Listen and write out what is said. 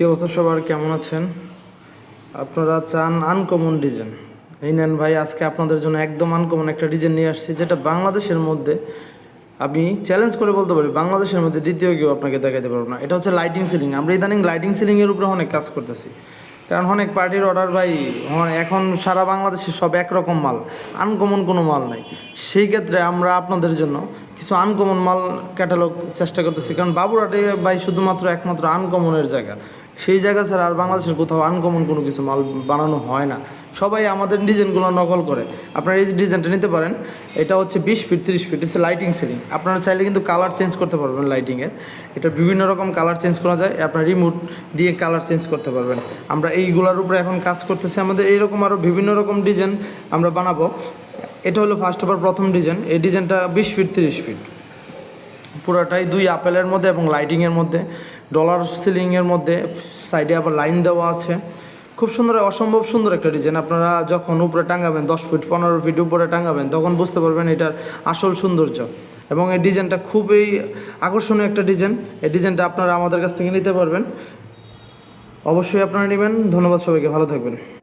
কি অবস্থা সবার? কেমন আছেন? আপনারা চান আনকমন ডিজাইন এই নেন ভাই আজকে আপনাদের জন্য একদম আনকমন একটা ডিজাইন নিয়ে আসছি যেটা বাংলাদেশের মধ্যে আমি চ্যালেঞ্জ করে বলতে পারি বাংলাদেশের মধ্যে দ্বিতীয় কেউ আপনাকে দেখাতে পারব না। এটা হচ্ছে লাইটিং সিলিং আমরা ইদানিং লাইটিং সিলিংয়ের উপরে অনেক কাজ করতেছি। কারণ অনেক পার্টির অর্ডার ভাই হয়, এখন সারা বাংলাদেশে সব একরকম মাল আনকমন কোনো মাল নাই। সেই ক্ষেত্রে আমরা আপনাদের জন্য কিছু আনকমন মাল ক্যাটালগ চেষ্টা করতেছি। কারণ বাবুরাটে ভাই শুধুমাত্র একমাত্র আনকমনের জায়গা। সেই জায়গা ছাড়া আর বাংলাদেশের কোথাও আনকমন কোনো কিছু মাল বানানো হয় না। সবাই আমাদের ডিজাইনগুলো নকল করে। আপনারা এই ডিজাইনটা নিতে পারেন। এটা হচ্ছে বিশ ফিট, তিরিশ ফিট হচ্ছে লাইটিং সিলিং আপনারা চাইলে কিন্তু কালার চেঞ্জ করতে পারবেন লাইটিংয়ের এটা বিভিন্ন রকম কালার চেঞ্জ করা যায়। আপনার রিমোট দিয়ে কালার চেঞ্জ করতে পারবেন। আমরা এইগুলোর উপরে এখন কাজ করতেছি। আমাদের এইরকম আরও বিভিন্ন রকম ডিজাইন আমরা বানাবো। এটা হলো ফার্স্ট অফ প্রথম ডিজাইন। এই ডিজাইনটা বিশ ফিট, তিরিশ ফিট। পুরোটাই দুই আপেলের মধ্যে এবং লাইটিংয়ের মধ্যে। ডলার সিলিংয়ের মধ্যে সাইডে আবার লাইন দেওয়া আছে। খুব সুন্দর, অসম্ভব সুন্দর একটা ডিজাইন আপনারা যখন উপরে টাঙাবেন, দশ ফিট পনেরো ফিট উপরে টাঙাবেন, তখন বুঝতে পারবেন এটার আসল সৌন্দর্য। এবং এই ডিজাইনটা খুবই আকর্ষণীয় একটা ডিজাইন এই ডিজাইনটা আপনারা আমাদের কাছ থেকে নিতে পারবেন। অবশ্যই আপনারা নেবেন। ধন্যবাদ সবাইকে। ভালো থাকবেন।